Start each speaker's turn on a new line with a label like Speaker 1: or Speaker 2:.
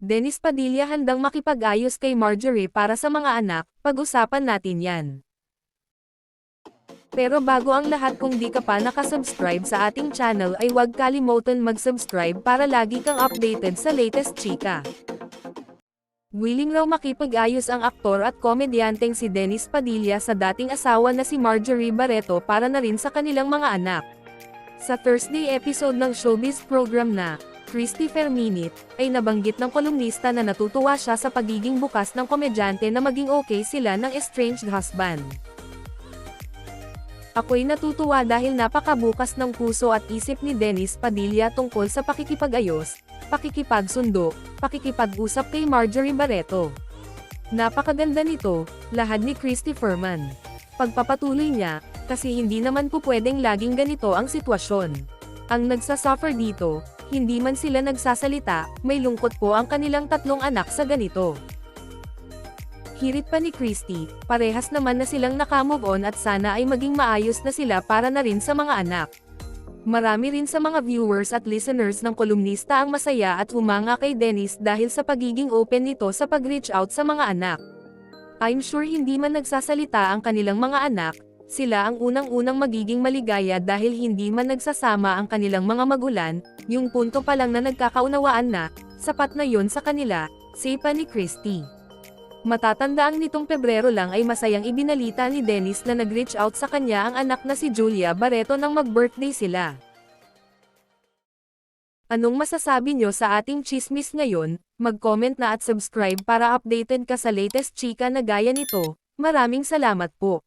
Speaker 1: Dennis Padilla handang makipag-ayos kay Marjorie para sa mga anak, pag-usapan natin yan. Pero bago ang lahat kung di ka pa nakasubscribe sa ating channel ay huwag kalimutan mag-subscribe para lagi kang updated sa latest chika. Willing raw makipag-ayos ang aktor at komedyanteng si Dennis Padilla sa dating asawa na si Marjorie Barreto para na rin sa kanilang mga anak. Sa Thursday episode ng showbiz program na, Christopher Minute, ay nabanggit ng kolumnista na natutuwa siya sa pagiging bukas ng komedyante na maging okay sila ng estranged husband. Ako'y natutuwa dahil napakabukas ng puso at isip ni Dennis Padilla tungkol sa pakikipag-ayos, pakikipagsundo, pakikipag-usap kay Marjorie Barreto. Napakaganda nito, lahad ni Christy Furman. Pagpapatuloy niya, kasi hindi naman po pwedeng laging ganito ang sitwasyon. Ang nagsasuffer dito, hindi man sila nagsasalita, may lungkot po ang kanilang tatlong anak sa ganito. Hirit pa ni Christy, parehas naman na silang nakamove on at sana ay maging maayos na sila para na rin sa mga anak. Marami rin sa mga viewers at listeners ng kolumnista ang masaya at humanga kay Dennis dahil sa pagiging open nito sa pag-reach out sa mga anak. I'm sure hindi man nagsasalita ang kanilang mga anak, sila ang unang-unang magiging maligaya dahil hindi man nagsasama ang kanilang mga magulan, yung punto pa lang na nagkakaunawaan na, sapat na yon sa kanila, say pa ni Christy. Matatandaang nitong Pebrero lang ay masayang ibinalita ni Dennis na nag-reach out sa kanya ang anak na si Julia Barreto nang mag-birthday sila. Anong masasabi nyo sa ating chismis ngayon? Mag-comment na at subscribe para updated ka sa latest chika na gaya nito. Maraming salamat po.